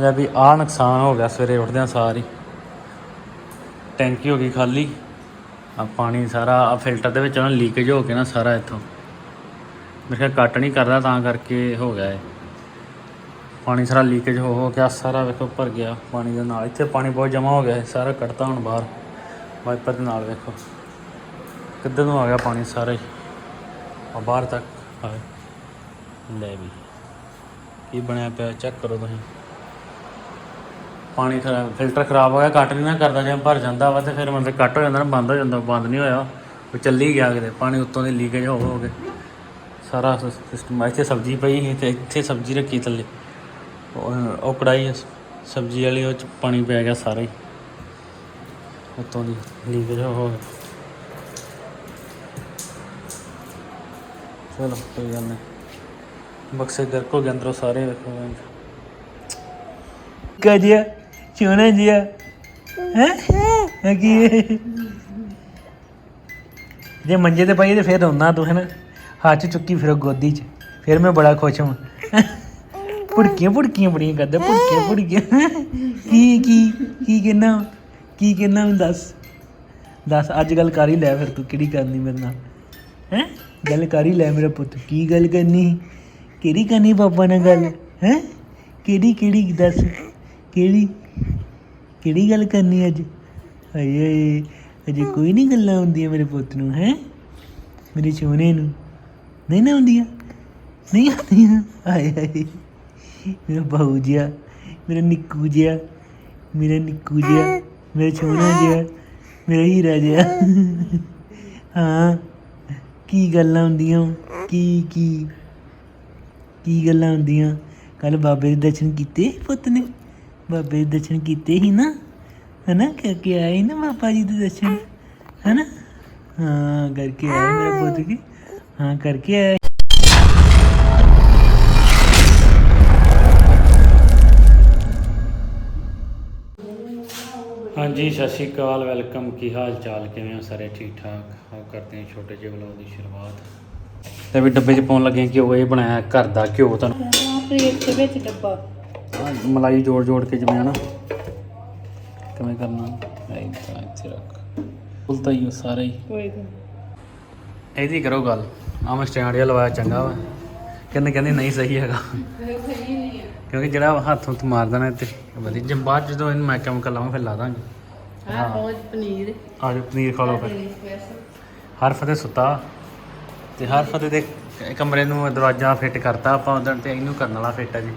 ਲੈ ਵੀ ਆਹ ਨੁਕਸਾਨ ਹੋ ਗਿਆ, ਸਵੇਰੇ ਉੱਠਦਿਆਂ ਸਾਰੀ ਟੈਂਕੀ ਹੋ ਗਈ ਖਾਲੀ। ਆ ਪਾਣੀ ਸਾਰਾ ਆ ਫਿਲਟਰ ਦੇ ਵਿੱਚ ਨਾ ਲੀਕੇਜ ਹੋ ਕੇ ਨਾ ਸਾਰਾ ਇੱਥੋਂ। ਮੇਰੇ ਖਿਆਲ ਕੱਟ ਨਹੀਂ ਕਰਦਾ, ਤਾਂ ਕਰਕੇ ਹੋ ਗਿਆ ਇਹ। ਪਾਣੀ ਸਾਰਾ ਲੀਕੇਜ ਹੋ ਹੋ ਕੇ ਆਹ ਸਾਰਾ ਵੇਖੋ ਭਰ ਗਿਆ। ਪਾਣੀ ਦੇ ਨਾਲ, ਇੱਥੇ ਪਾਣੀ ਬਹੁਤ ਜਮਾ ਹੋ ਗਿਆ ਸਾਰਾ ਕੱਢਤਾ ਹੁਣ ਬਾਹਰ। ਵਾਈਪਰ ਦੇ ਨਾਲ ਵੇਖੋ। ਕਿੱਧਰ ਨੂੰ ਆ ਗਿਆ ਪਾਣੀ ਸਾਰਾ ਹੀ? ਆ ਬਾਹਰ ਤੱਕ ਆ ਲੈ ਵੀ। ਕੀ ਬਣਿਆ ਪਿਆ, ਚੈੱਕ ਕਰੋ ਤੁਸੀਂ। ਪਾਣੀ ਖਰਾਬ ਫਿਲਟਰ ਖਰਾਬ ਹੋ ਗਿਆ ਕੱਟ ਨਹੀਂ ਨਾ ਕਰਦਾ ਜੇ ਭਰ ਜਾਂਦਾ ਵਾ ਤੇ ਫਿਰ ਮਤਲਬ ਕੱਟ ਹੋ ਜਾਂਦਾ ਨਾ ਬੰਦ ਹੋ ਜਾਂਦਾ, ਬੰਦ ਨਹੀਂ ਹੋਇਆ। ਉਹ ਚੱਲੀ ਗਿਆ ਕਿਤੇ, ਪਾਣੀ ਉੱਤੋਂ ਦੀ ਲੀਕੇਜ ਹੋ ਹੋ ਕੇ। ਸਾਰਾ ਸਿਸਟਮ ਇੱਥੇ ਸਬਜ਼ੀ ਪਈ ਸੀ, ਤੇ ਇੱਥੇ ਸਬਜ਼ੀ ਰੱਖੀ ਥੱਲੇ। ਉਹ ਉਹ ਕੜਾਈ ਸਬਜ਼ੀ ਵਾਲੀ, ਉਹ ਚ ਪਾਣੀ ਪੈ ਗਿਆ ਸਾਰਾ ਹੀ। ਉੱਤੋਂ ਦੀ ਲੀਕੇਜ ਹੋ ਹੋ ਚਲੋ, ਕੋਈ ਗੱਲ ਨਹੀਂ ਬਕਸੇ ਗਰਕ ਹੋ ਗਏ, ਅੰਦਰੋਂ ਸਾਰੇ ਵੇਖੋ ਕਜਿਆ ਚੋਣਾ ਜਿਆ ਹੈ? ਕੀ? ਹੈ? ਜੇ ਮੰਜੇ ਤੇ ਪਈ ਤੇ ਫਿਰ ਰੋਣਾ ਤੂੰ, ਹੈ ਨਾ? ਹੱਥ 'ਚ ਚੁੱਕੀ ਫਿਰ ਗੋਦੀ 'ਚ। ਫਿਰ ਮੈਂ ਬੜਾ ਖੁਸ਼ ਹਾਂ। ਪੁੜਕੀਆਂ ਪੁੜਕੀਆਂ ਬੜੀਆਂ ਕਰਦਾ ਪੁੜਕੀਆਂ ਪੁੜਕੀਆਂ ਕੀ ਕੀ ਕੀ ਕਹਿਣਾ ਕੀ ਕਹਿਣਾ ਮੈਨੂੰ ਦੱਸ? ਦੱਸ, ਅੱਜ ਗੱਲ ਕਰ ਹੀ ਲੈ ਫਿਰ ਤੂੰ, ਕਿਹੜੀ ਕਰਨੀ ਮੇਰੇ ਨਾਲ? ਹੈ? ਗੱਲ ਕਰ ਹੀ ਲੈ ਮੇਰਾ ਪੁੱਤ। ਕੀ ਗੱਲ ਕਰਨੀ? ਕਿਹੜੀ ਕਰਨੀ ਪਾਪਾ ਨਾਲ ਗੱਲ? ਹੈ? ਕਿਹੜੀ ਕਿਹੜੀ ਦੱਸ? ਕਿਹੜੀ? ਕਿਹੜੀ ਗੱਲ ਕਰਨੀ ਅੱਜ? ਹਾਏ ਹਾਏ ਅਜੇ ਕੋਈ ਨਹੀਂ ਗੱਲਾਂ ਹੁੰਦੀਆਂ ਮੇਰੇ ਪੁੱਤ ਨੂੰ ਹੈ? ਮੇਰੇ ਸੋਹਣੇ ਨੂੰ। ਨਹੀਂ ਨਾ ਹੁੰਦੀਆਂ? ਨਹੀਂ ਹੁੰਦੀਆਂ? ਹਾਏ ਹਾਏ ਮੇਰਾ ਬਾਊ ਜਿਹਾ ਮੇਰਾ ਨਿੱਕੂ ਜਿਹਾ ਮੇਰਾ ਨਿੱਕੂ ਜਿਹਾ ਮੇਰਾ ਸੋਹਣਾ ਜਿਹਾ ਮੇਰਾ ਹੀਰਾ ਜਿਹਾ। ਹਾਂ। ਕੀ ਗੱਲਾਂ ਹੁੰਦੀਆਂ? ਕੀ ਕੀ? ਕੀ ਗੱਲਾਂ ਹੁੰਦੀਆਂ? ਕੱਲ ਬਾਬੇ ਦੇ ਦਰਸ਼ਨ ਕੀਤੇ ਪੁੱਤ ਨੇ? ਬਾਬੇ ਦੇ ਦਰਸ਼ਨ ਕੀਤੇ ਹੀ ਨਾ ਹਨਾ? ਕਰਕੇ ਆਏ ਸੀ ਨਾ ਬਾਬਾ ਜੀ ਦੇ ਦਰਸ਼ਨ ਹਨਾ? ਹਾਂ ਕਰਕੇ ਆਏ ਮੇਰਾ ਪੁੱਤ ਕੀ ਹਾਂ ਕਰਕੇ ਆਏ। ਹਾਂਜੀ ਸਤਿ ਸ਼੍ਰੀ ਅਕਾਲ ਵੈਲਕਮ। ਕੀ ਹਾਲ ਚਾਲ? ਕਿਵੇਂ ਹੋ ਸਾਰੇ? ਠੀਕ ਠਾਕ? ਹੋ ਕਰਦੇ ਹਾਂ ਛੋਟੇ ਜਿਹੇ ਵਲੌਗ ਦੀ ਸ਼ੁਰੂਆਤ। ਤੇ ਵੀ ਡੱਬੇ 'ਚ ਪਾਉਣ ਲੱਗੇ ਹਾਂ ਘਿਓ ਇਹ ਬਣਾਇਆ ਘਰ ਦਾ ਘਿਓ ਤੁਹਾਨੂੰ। ਹਾਂ ਪਲੇਟ ਦੇ ਵਿੱਚ ਡੱਬਾ। ਮਲਾਈ ਜੋੜ ਜੋੜ ਕੇ ਜਿਵੇਂ ਨਾ ਕਿਵੇਂ ਕਰਨਾ। ਇਹ ਤਾਂ ਇੱਥੇ ਰੱਖ। ਉਲਟਾ ਹੀ ਸਾਰਾ ਹੀ। ਕੋਈ ਇਹਦੀ ਕਰੋ ਗੱਲ। ਆ ਮੈਂ ਸਟੈਂਡ ਜਿਹਾ ਲਵਾਇਆ ਚੰਗਾ ਵਾ। ਕਹਿੰਦੇ ਕਹਿੰਦੇ ਨਹੀਂ ਸਹੀ ਹੈਗਾ। ਕਿਉਂਕਿ ਜਿਹੜਾ ਹੱਥ ਹੁੱਥ ਮਾਰਦਾ ਨਾ ਤੇ ਵਧੀਆ। ਜੇ ਬਾਅਦ 'ਚ ਜਦੋਂ ਇਹਨੂੰ ਮੈਂ ਕੈਮੀਕਲ ਲਾਵਾਂ ਫਿਰ ਲਾ ਦਾਂਗੇ। ਹਾਂ ਬਹੁਤ ਪਨੀਰ। ਆ ਜਾਓ ਪਨੀਰ ਖਾ ਲਓ ਫਿਰ। ਹਰ ਫਤਿਹ ਸੁੱਤਾ। ਤੇ ਹਰ ਫਤਿਹ ਦੇ ਕਮਰੇ ਨੂੰ ਦਰਵਾਜ਼ਾ ਫਿੱਟ ਕਰਤਾ ਆਪਾਂ ਉਦੋਂ ਤੇ ਇਹਨੂੰ ਕਰਨ ਵਾਲਾ ਫਿੱਟ ਹੈ ਜੀ।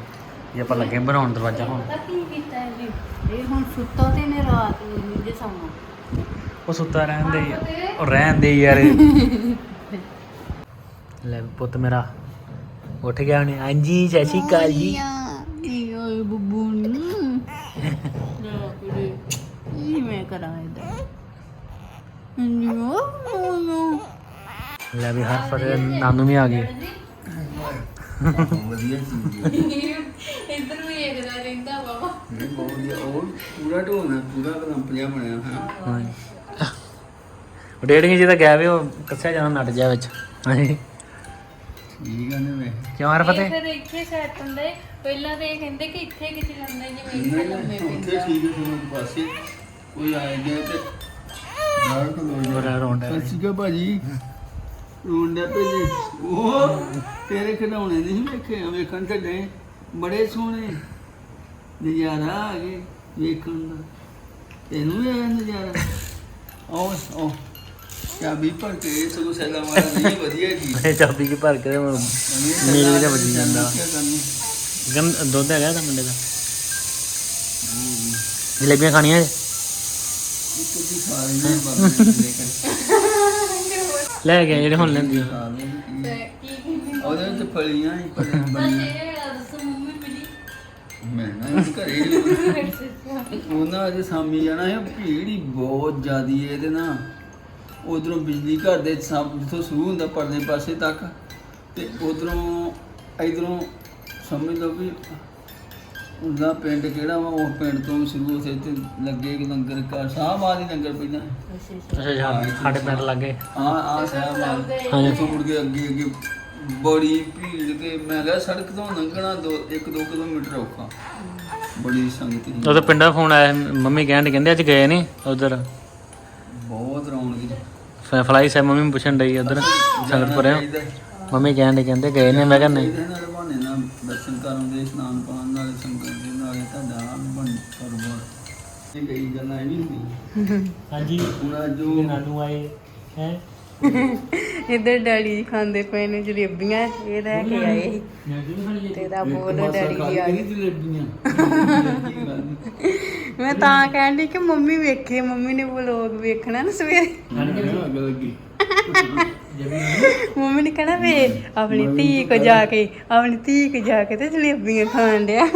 ਇਹ ਆਪਾਂ ਲੱਗੇ ਬਣਾਉਣ ਦਰਵਾਜ਼ਾ ਹੁਣ। ਪਤਾ ਕੀ ਕੀਤਾ ਹੈ ਜੀ ਇਹ ਹੁਣ ਸੁੱਤਾ ਤੇ ਨੇ ਰਾਤ ਨੂੰ ਨਹੀਂ ਜੇ ਸੌਣਾ। ਉਹ ਸੁੱਤਾ ਰਹਿਣ ਦੇ। ਉਹ ਰਹਿਣ ਦੇ ਯਾਰ ਲੈ ਪੁੱਤ ਮੇਰਾ ਉੱਠ ਗਿਆ ਉਹਨੇ ਹਾਂਜੀ ਸਤਿ ਸ਼੍ਰੀ ਅਕਾਲ ਜੀ। ਈ ਓਏ ਬੁੱਬੂ ਨੂੰ? ਨਾ ਕੁੜੇ ਇਹ ਮੈਂ ਕਰਾਂ ਇਹਦਾ? ਨੋ ਨੋ ਨੋ ਲੈ ਵੀ ਹਰ ਫਤਿਹ ਨਾਨੂ ਵੀ ਆ ਗਏ। ਵਧੀਆ ਚੀਜ਼ ਬਹੁਤ ਵਧੀਆ ਉਹ ਪੂਰਾ ਢੋਣਾ ਪੂਰਾ ਕੰਪਲੀਆ ਬਣਿਆ ਹੈ ਹਾਂ। ਡੇਢ ਜੀ ਦਾ ਗੈਪ ਉਹ ਕੱਸਿਆ ਜਾਣਾ ਨੱਟ ਜਾ ਵਿੱਚ। ਹਾਂਜੀ। ਠੀਕ ਆ ਨੇ ਵੇ। ਕਿਉਂ ਹਰ ਇਹ ਫਤਿਹ ਫਿਰ ਇੱਥੇ ਸੈੱਟ ਹੁੰਦੇ। ਪਹਿਲਾਂ ਤੇ ਇਹ ਕਹਿੰਦੇ ਕਿ ਇੱਥੇ ਕਿਤੇ ਲੰਮੇ ਜਿਵੇਂ ਇੱਥੇ ਨਹੀਂ ਲੰਮੇ ਨਹੀਂ ਉੱਥੇ ਪੈਂਦਾ ਠੀਕ ਹੈ ਤੁਹਾਨੂੰ ਪਾਸੇ ਕੋਈ ਆ ਗਿਆ ਤੇ ਬਾਹਰ ਕੋਲ ਹੋਰ ਰੌਂਡ ਸਤਿ ਸ਼੍ਰੀ ਅਕਾਲ ਭਾਜੀ। ਰੋਂਡਾ ਪਹਿਲੇ। ਉਹ ਤੇਰੇ ਖਿਡੌਣੇ ਨਹੀਂ ਵੇਖੇ? ਆ, ਵੇਖਣ ਤੇ ਗਏ। ਬੜੇ ਸੋਹਣੇ। ਨਜ਼ਾਰਾ ਆ ਗਏ ਵੇਖਣ ਦਾ। ਤੈਨੂੰ ਵੀ ਆਇਆ ਨਜ਼ਾਰਾ? ਆਓ ਆਓ। ਚਾਬੀ ਭਰ ਕੇ ਸਗੋਂ ਸੈਲਾ ਮਾਰਾ ਨਹੀਂ ਵਧੀਆ ਜੀ। ਇਹ ਚਾਬੀ ਕੀ ਭਰ ਕੇ ਮੇਰੀ ਤੇ ਵੱਜੀ ਜਾਂਦਾ। ਗੰ ਦੁੱਧ ਹੈਗਾ ਤਾਂ ਮੁੰਡੇ ਦਾ? ਜਲੇਬੀਆਂ ਖਾਣੀਆਂ ਜੇ? ਦੀ ਦੇ ਲੈ ਗਿਆ ਜਿਹੜੇ ਹੁਣ ਕੀ ਉਹਦੇ ਵਿੱਚ ਫਲੀਆਂ ਹੀ ਫਲੀਆਂ ਘਰੇ ਹੀ। ਉਹਨਾਂ ਅੱਜ ਸਾਮੀ ਜਾਣਾ ਹੈ ਭੀੜ ਹੀ ਬਹੁਤ ਜ਼ਿਆਦੀ ਹੈ ਇਹਦੇ ਨਾ ਉਧਰੋਂ ਬਿਜਲੀ ਘਰ ਦੇ ਸਭ ਜਿੱਥੋਂ ਸ਼ੁਰੂ ਹੁੰਦਾ ਪਰਲੇ ਪਾਸੇ ਤੱਕ ਤੇ ਉਧਰੋਂ ਇਧਰੋਂ ਸਮਝ ਲਓ ਵੀ ਉਹਦਾ ਪਿੰਡ ਕਿਹੜਾ ਵਾ ਉਹ ਪਿੰਡ ਤੋਂ ਸ਼ੁਰੂ ਹੋ ਤੇ ਲੱਗੇ ਕਿ ਲੰਗਰ ਕਾ ਸ਼ਾਹਬਾਦ ਹੀ ਲੰਗਰ ਪਹਿਲਾਂ ਅੱਛਾ ਜੀ ਸਾਡੇ ਪਿੰਡ ਲੱਗੇ ਆ ਆ ਸ਼ਾਹਬਾਦ ਹਾਂਜੀ। ਉੱਥੋਂ ਮੁੜ ਕੇ ਅੱਗੇ ਅੱਗੇ ਬੜੀ ਭੀੜ ਤੇ ਮੈਂ ਕਿਹਾ ਸੜਕ ਤੋਂ ਲੰਘਣਾ ਦੋ ਇੱਕ ਦੋ ਕਿਲੋਮੀਟਰ ਔਖਾ। ਬੜੀ ਸੰਗਤ ਸੀ ਉਹਦੇ ਪਿੰਡਾਂ ਫੋਨ ਆਇਆ ਸੀ, ਮੰਮੀ ਕਹਿਣ ਡਈ ਕਹਿੰਦੇ ਅੱਜ ਗਏ ਨਹੀਂ ਉਧਰ। ਬਹੁਤ ਰੌਣਕ ਸੀ ਫਲਾਈ ਸਾਹਿਬ ਮੰਮੀ ਨੂੰ ਪੁੱਛਣ ਡਈ ਉਧਰ ਸੰਗਤ ਪਰੇ ਚਾਹੀਦਾ। ਮੰਮੀ ਕਹਿਣ ਡਈ ਕਹਿੰਦੇ ਗਏ ਨੇ ਮੈਂ ਕਿਹਾ ਨਹੀਂ। ਇਹਦੇ ਨਾਲ ਬਹਾਨੇ ਨਾਲ ਦਰਸ਼ਨ ਕਰਨ ਦੇ ਇਸ਼ਨਾਨ ਪਾਣ ਨਾਲੇ ਸੰਗਤ ਦੇ ਨਾਲੇ ਤੁਹਾਡਾ ਬਣ ਸਰਬਰ ਇਹ ਕਈ ਗੱਲਾਂ ਇਹ ਵੀ ਹੁੰਦੀਆਂ। ਹਾਂਜੀ। ਅੱਜ ਜੋ ਨਾਨੂ ਆਏ ਹੈ। ਇੱਧਰ ਡੈਡੀ ਜੀ ਖਾਂਦੇ ਪਏ ਨੇ ਜਲੇਬੀਆਂ ਇਹ ਰਹਿ ਕੇ ਆਏ ਸੀ। ਤੇਰਾ ਬੋਲ ਡੈਡੀ ਜੀ ਆ ਗਏ ਜਲੇਬੀਆਂ। ਮੈਂ ਤਾਂ ਕਹਿਣ ਡਈ ਕਿ ਮੰਮੀ ਵੇਖੇ ਮੰਮੀ ਨੇ ਵਲੋਗ ਵੇਖਣਾ ਨਾ ਸਵੇਰੇ। ਮੰਮੀ ਨੇ ਕਹਿਣਾ ਵੇ ਆਪਣੀ ਧੀ ਕੋ ਜਾ ਕੇ ਆਪਣੀ ਧੀ ਕੋ ਜਾ ਕੇ ਤੇ ਜਲੇਬੀਆਂ ਖਾਣ ਡਿਆ।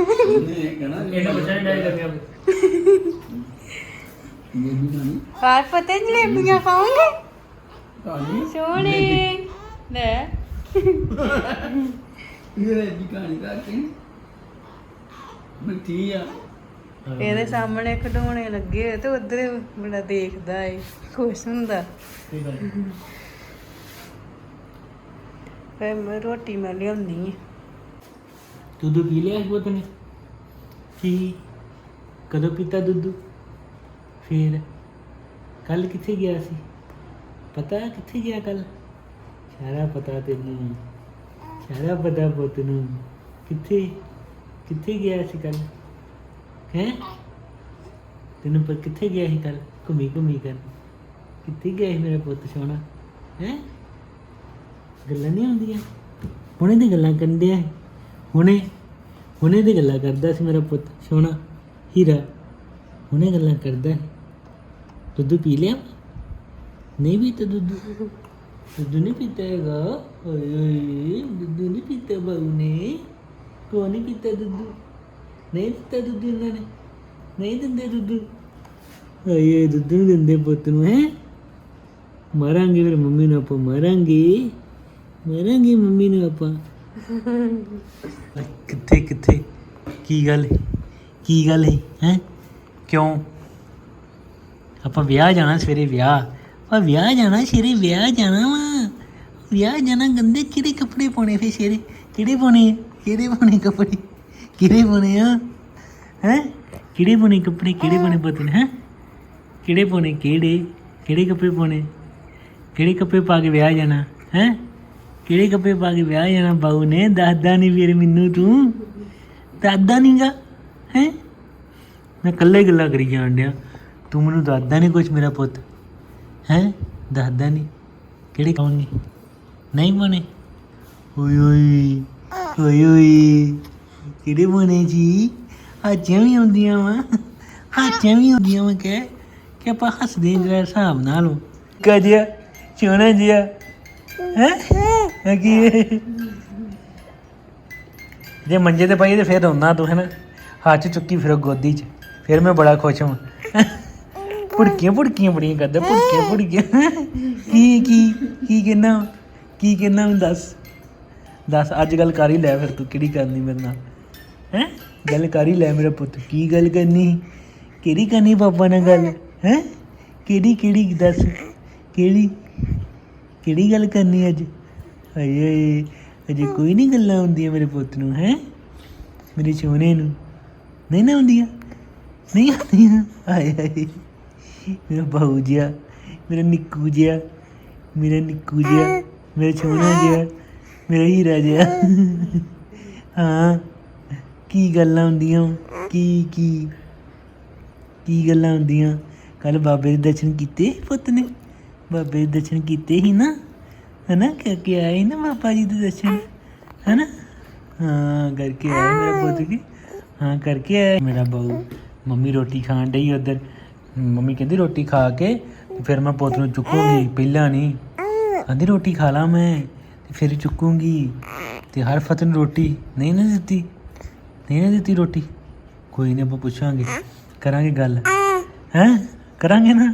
ਆਹ ਪਤਾ ਜਲੇਬੀਆਂ ਖਾਓਗੇ? ਸੋਹਣੇ। ਲੈ। ਕਰਕੇ ਆ। ਇਹਦੇ ਸਾਹਮਣੇ ਖਡੋਣੇ ਲੱਗੇ ਹੋਏ ਤੇ ਉਧਰ ਬੜਾ ਦੇਖਦਾ ਏ ਖੁਸ਼ ਹੁੰਦਾ। ਫੇ ਮੈਂ ਰੋਟੀ ਮੈਂ ਲਿਆਉਣੀ ਹੈ ਦੁੱਧ ਪੀ ਲਿਆ ਇਸ ਬੋਤਨੇ ਕੀ? ਕਦੋਂ ਪੀਤਾ ਦੁੱਧ? ਫੇਰ? ਕੱਲ ਕਿੱਥੇ ਗਿਆ ਸੀ? ਪਤਾ ਕਿੱਥੇ ਗਿਆ ਕੱਲ ਸਾਰਾ ਪਤਾ ਤੈਨੂੰ। ਸਾਰਾ ਪਤਾ ਪੁੱਤ ਨੂੰ। ਕਿੱਥੇ? ਕਿੱਥੇ ਗਿਆ ਸੀ ਕੱਲ ਹੈ? ਤੈਨੂੰ ਪਰ ਕਿੱਥੇ ਗਿਆ ਸੀ ਕੱਲ ਘੁੰਮੀ ਘੁੰਮੀ ਕਰ ਕਿੱਥੇ ਗਿਆ ਸੀ ਮੇਰਾ ਪੁੱਤ ਸੋਹਣਾ? ਹੈ? ਗੱਲਾਂ ਨਹੀਂ ਹੁੰਦੀਆਂ ਹੁਣੇ ਦੀ ਗੱਲਾਂ ਕਰਦੇ ਆ ਹੁਣੇ ਹੁਣੇ ਦੀ ਗੱਲਾਂ ਕਰਦਾ ਸੀ ਮੇਰਾ ਪੁੱਤ ਸੋਹਣਾ, ਹੀਰਾ। ਹੁਣੇ ਗੱਲਾਂ ਕਰਦਾ ਦੁੱਧ ਪੀ ਲਿਆ? ਨਹੀਂ ਪੀਤਾ ਦੁੱਧ ਦੁੱਧ ਨਹੀਂ ਪੀਤਾ ਹੈਗਾ ਓਏ ਓਏ ਦੁੱਧ ਨਹੀਂ ਪੀਤਾ ਬਾਬੂ ਨੇ ਕੋ ਨਹੀਂ ਪੀਤਾ ਦੁੱਧ ਨਹੀਂ ਦਿੱਤਾ ਦੁੱਧ ਇਹਨਾਂ ਨੇ ਨਹੀਂ ਦਿੰਦੇ ਦੁੱਧ ਓਏ ਦੁੱਧ ਨਹੀਂ ਦਿੰਦੇ ਪੁੱਤ ਨੂੰ ਹੈ ਮਰਾਂਗੇ ਫਿਰ ਮੰਮੀ ਨੂੰ ਆਪਾਂ ਮਰਾਂਗੇ ਮਰਾਂਗੇ ਮੰਮੀ ਨੂੰ ਆਪਾਂ ਕਿੱਥੇ ਕਿੱਥੇ ਕੀ ਗੱਲ ਹੈ? ਕੀ ਗੱਲ ਹੈ ਹੈ ਕਿਉਂ ਆਪਾਂ ਵਿਆਹ ਜਾਣਾ ਸਵੇਰੇ ਵਿਆਹ ਆਪਾਂ ਵਿਆਹ ਜਾਣਾ ਸ਼ੇਰੇ, ਵਿਆਹ ਜਾਣਾ ਵਾ। ਵਿਆਹ ਜਾਣਾ ਗੰਦੇ ਕਿਹੜੇ ਕੱਪੜੇ ਪਾਉਣੇ ਫੇ ਸ਼ੇਰੇ? ਕਿਹੜੇ ਪਾਉਣੇ? ਕਿਹੜੇ ਪਾਉਣੇ ਕੱਪੜੇ? ਕਿਹੜੇ ਪਾਉਣੇ ਆ? ਹੈ? ਕਿਹੜੇ ਪਾਉਣੇ ਕੱਪੜੇ, ਕਿਹੜੇ ਪਾਉਣੇ ਪਤਨ ਹੈ? ਕਿਹੜੇ ਪਾਉਣੇ ਕਿਹੜੇ? ਕਿਹੜੇ ਕੱਪੜੇ ਪਾਉਣੇ? ਕਿਹੜੇ ਕੱਪੜੇ ਪਾ ਕੇ ਵਿਆਹ ਜਾਣਾ? ਹੈ? ਕਿਹੜੇ ਕੱਪੜੇ ਪਾ ਕੇ ਵਿਆਹ ਜਾਣਾ ਬਾਊ ਨੇ? ਦੱਸਦਾ ਨਹੀਂ ਵੀਰ ਮੈਨੂੰ ਤੂੰ। ਦੱਸਦਾ ਨਹੀਂਗਾ ਹੈ? ਮੈਂ ਇਕੱਲੇ ਗੱਲਾਂ ਕਰੀ ਜਾਣ ਡਿਆ। ਤੂੰ ਮੈਨੂੰ ਦੱਸਦਾ ਨਹੀਂ ਕੁਝ ਮੇਰਾ ਪੁੱਤ। ਹੈ? ਦੱਸਦਾ ਨਹੀਂ ਕਿਹੜੇ ਕਹੋਗੇ ਨਹੀਂ ਬਣੇ। ਓਏ ਓਏ ਓਏ ਓਏ, ਕਿਹੜੇ ਬਣੇ ਜੀ? ਹਾਜੀਆਂ ਵੀ ਆਉਂਦੀਆਂ ਵਾ। ਹਾਜੀਆਂ ਵੀ ਆਉਂਦੀਆਂ ਵਾ ਕਿ ਕਿ ਆਪਾਂ ਹੱਸਦੇ ਜਿਹੜਾ ਹਿਸਾਬ ਨਾਲ ਕਜਿਆ ਸੋਹਣਾ ਜਿਹਾ ਹੈ? ਕੀ ਜੇ ਮੰਜੇ ਤੇ ਪਾਈਏ ਤੇ ਫਿਰ ਰੋਣਾ ਤੂੰ, ਹੈ ਨਾ? ਹੱਥ ਚੁੱਕੀ, ਫਿਰ ਗੋਦੀ 'ਚ। ਫਿਰ ਮੈਂ ਬੜਾ ਖੁਸ਼ ਹਾਂ। ਪੁੜਕੀਆਂ ਪੁੜਕੀਆਂ ਬੜੀਆਂ ਕਰਦਾ ਪੁੜਕੀਆਂ ਪੁੜਕੀਆਂ ਕੀ ਕੀ ਕੀ ਕਹਿਣਾ ਕੀ ਕਹਿਣਾ ਮੈਨੂੰ ਦੱਸ? ਦੱਸ, ਅੱਜ ਗੱਲ ਕਰ ਹੀ ਲੈ ਫਿਰ ਤੂੰ, ਕਿਹੜੀ ਕਰਨੀ ਮੇਰੇ ਨਾਲ? ਹੈ? ਗੱਲ ਕਰ ਹੀ ਲੈ ਮੇਰਾ ਪੁੱਤ, ਕੀ ਗੱਲ ਕਰਨੀ? ਕਿਹੜੀ ਕਰਨੀ ਪਾਪਾ ਨਾਲ ਗੱਲ? ਹੈ? ਕਿਹੜੀ ਕਿਹੜੀ, ਦੱਸ? ਕਿਹੜੀ? ਕਿਹੜੀ ਗੱਲ ਕਰਨੀ ਅੱਜ? ਹਾਏ ਹਾਏ, ਅਜੇ ਕੋਈ ਨਹੀਂ ਗੱਲਾਂ ਹੁੰਦੀਆਂ ਮੇਰੇ ਪੁੱਤ ਨੂੰ, ਹੈ? ਮੇਰੇ ਸੋਹਣੇ ਨੂੰ। ਨਹੀਂ ਨਾ ਹੁੰਦੀਆਂ ਨਹੀਂ ਹੁੰਦੀਆਂ ਹਾਏ ਹਾਏ। ਮੇਰਾ ਬਾਊ ਜਿਹਾ, ਮੇਰਾ ਨਿੱਕੂ ਜਿਹਾ, ਮੇਰਾ ਨਿੱਕੂ ਜਿਹਾ, ਮੇਰਾ ਸੋਹਣਾ ਜਿਹਾ, ਮੇਰਾ ਹੀਰਾ ਜਿਹਾ। ਹਾਂ, ਕੀ ਗੱਲਾਂ ਹੁੰਦੀਆਂ, ਕੀ ਕੀ ਕੀ ਗੱਲਾਂ ਹੁੰਦੀਆਂ। ਕੱਲ ਬਾਬੇ ਦੇ ਦਰਸ਼ਨ ਕੀਤੇ ਪੁੱਤ ਨੇ? ਬਾਬੇ ਦੇ ਦਰਸ਼ਨ ਕੀਤੇ ਹੀ ਨਾ? ਹਨਾ ਕਰਕੇ ਆਏ ਨਾ ਬਾਬਾ ਜੀ ਦੇ ਦਰਸ਼ਨ? ਹਨਾ? ਹਾਂ, ਕਰਕੇ ਆਏ ਮੇਰਾ ਪੁੱਤ ਕੀ ਹਾਂ, ਕਰਕੇ ਆਇਆ ਮੇਰਾ ਬਹੂ ਮੰਮੀ ਰੋਟੀ ਖਾਣ ਡਈ ਉਧਰ। ਮੰਮੀ ਕਹਿੰਦੀ ਰੋਟੀ ਖਾ ਕੇ, ਤੇ ਫਿਰ ਮੈਂ ਪੁੱਤ ਨੂੰ ਚੁੱਕੂਗੀ, ਪਹਿਲਾਂ ਨਹੀਂ। ਕਹਿੰਦੀ ਰੋਟੀ ਖਾ ਲਾ ਮੈਂ, ਤੇ ਫਿਰ ਚੁੱਕੂੰਗੀ। ਤੇ ਹਰ ਫਤਨ ਨੂੰ ਰੋਟੀ ਨਹੀਂ ਨਾ ਦਿੱਤੀ, ਨਹੀਂ ਨਾ ਦਿੱਤੀ ਰੋਟੀ। ਕੋਈ ਨਹੀਂ ਆਪਾਂ ਪੁੱਛਾਂਗੇ। ਕਰਾਂਗੇ ਗੱਲ। ਹੈ? ਕਰਾਂਗੇ ਨਾ?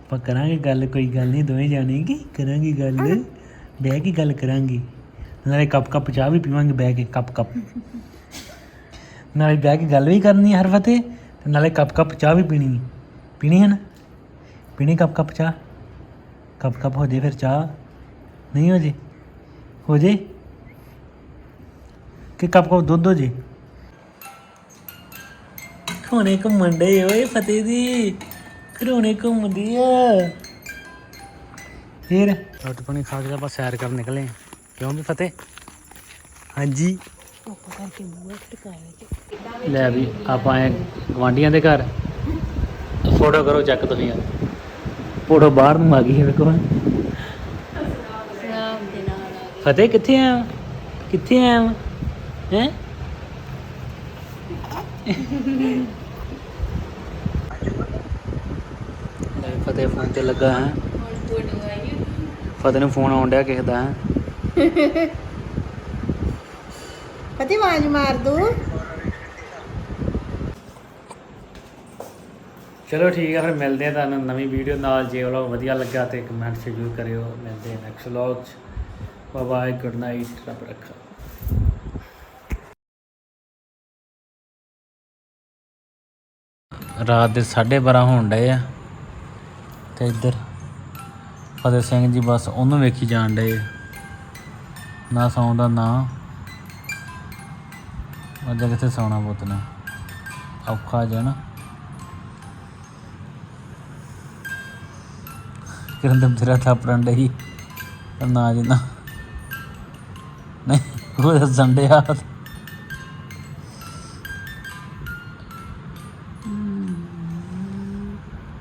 ਆਪਾਂ ਕਰਾਂਗੇ ਗੱਲ, ਕੋਈ ਗੱਲ ਨਹੀਂ, ਦੋਵੇਂ ਜਾਣੇ ਕੀ ਕਰਾਂਗੇ ਗੱਲ? ਬਹਿ ਕੇ ਗੱਲ ਕਰਾਂਗੇ। ਨਾਲੇ ਕੱਪ ਕੱਪ ਚਾਹ ਵੀ ਪੀਵਾਂਗੇ, ਬਹਿ ਕੇ ਕੱਪ ਕੱਪ। ਨਾਲੇ ਬਹਿ ਕੇ ਗੱਲ ਵੀ ਕਰਨੀ ਹਰ ਫਤੇ ਤੇ ਨਾਲੇ ਕੱਪ ਕੱਪ ਚਾਹ ਵੀ ਪੀਣੀ। ਪੀਣੀ ਹੈ ਨਾ? ਪੀਣੀ ਕੱਪ ਕੱਪ ਚਾਹ? ਕੱਪ ਕੱਪ ਹੋ ਜੇ ਫਿਰ ਚਾਹ। ਨਹੀਂ ਹੋ ਜੇ? ਹੋ ਜੇ? ਕਿ ਕੱਪ ਕੱਪ ਦੁੱਧ ਹੋ ਜੇ? ਖੋਣੇ ਘੁੰਮਣ ਡੇ ਓਏ ਫਤਿਹ ਦੀ। ਖਰੋਣੇ ਘੁੰਮਦੀ ਆ। ਫਿਰ? ਰੋਟੀ ਪਾਣੀ ਖਾ ਕੇ ਆਪਾਂ ਸੈਰ ਕਰਨ ਨਿਕਲੇ। ਕਿਉਂ ਵੀ ਫਤਿਹ? ਹਾਂਜੀ। ਲੈ ਵੀ ਆਪਾਂ ਆਏ ਗਵਾਂਡੀਆਂ ਦੇ ਘਰ। ਫੋਟੋ ਕਰੋ ਚੈੱਕ ਤੁਸੀਂ ਫੋਟੋ ਬਾਹਰ ਨੂੰ ਆ ਗਈ ਹੈ ਵੇਖੋ ਸਲਾਮ ਦੇ ਨਾਲ ਆ ਗਏ ਫਤਿਹ ਕਿੱਥੇ ਆ? ਕਿੱਥੇ ਆ? ਹੈ? ਫਤਿਹ ਫੋਨ ਤੇ ਲੱਗਾ ਹੈ। ਹੁਣ ਫੋਟੋ ਆਈ ਫਤਿਹ ਨੂੰ ਫੋਨ ਆਉਣ ਡਿਆ ਕਿਸੇ ਦਾ ਹੈ। ਫਤਿਹ ਆਵਾਜ਼ ਮਾਰ ਦੋ। ਚਲੋ ਠੀਕ ਆ, ਫਿਰ ਮਿਲਦੇ ਆ ਤੁਹਾਨੂੰ ਨਵੀਂ ਵੀਡੀਓ ਨਾਲ, ਜੇ ਵਲੌਗ ਵਧੀਆ ਲੱਗਾ ਤੇ ਕਮੈਂਟ ਜ਼ਰੂਰ ਕਰਿਓ। ਮਿਲਦੇ ਆ ਨੈਕਸਟ ਵਲੋਗ ਚ। ਬਾਏ ਗੁੱਡ ਨਾਈਟ ਰੱਬ ਰੱਖਾ। ਰਾਤ ਦੇ 12:30 ਹੋਣ ਡਏ ਆ ਤੇ ਇੱਧਰ ਫਤਿਹ ਸਿੰਘ ਜੀ ਬਸ ਉਹਨੂੰ ਵੇਖੀ ਜਾਣ ਡਏ ਨਾ ਸੌਣ ਦਾ ਨਾ। ਅੱਜ ਕਿੱਥੇ ਸੌਣਾ ਪੁੱਤ ਨੇ? ਔਖਾ ਜਿਹਾ ਨਾ ਕਿਰਨ ਤੇ ਤੇਰਾ ਥਾਪੜਨ ਡਈ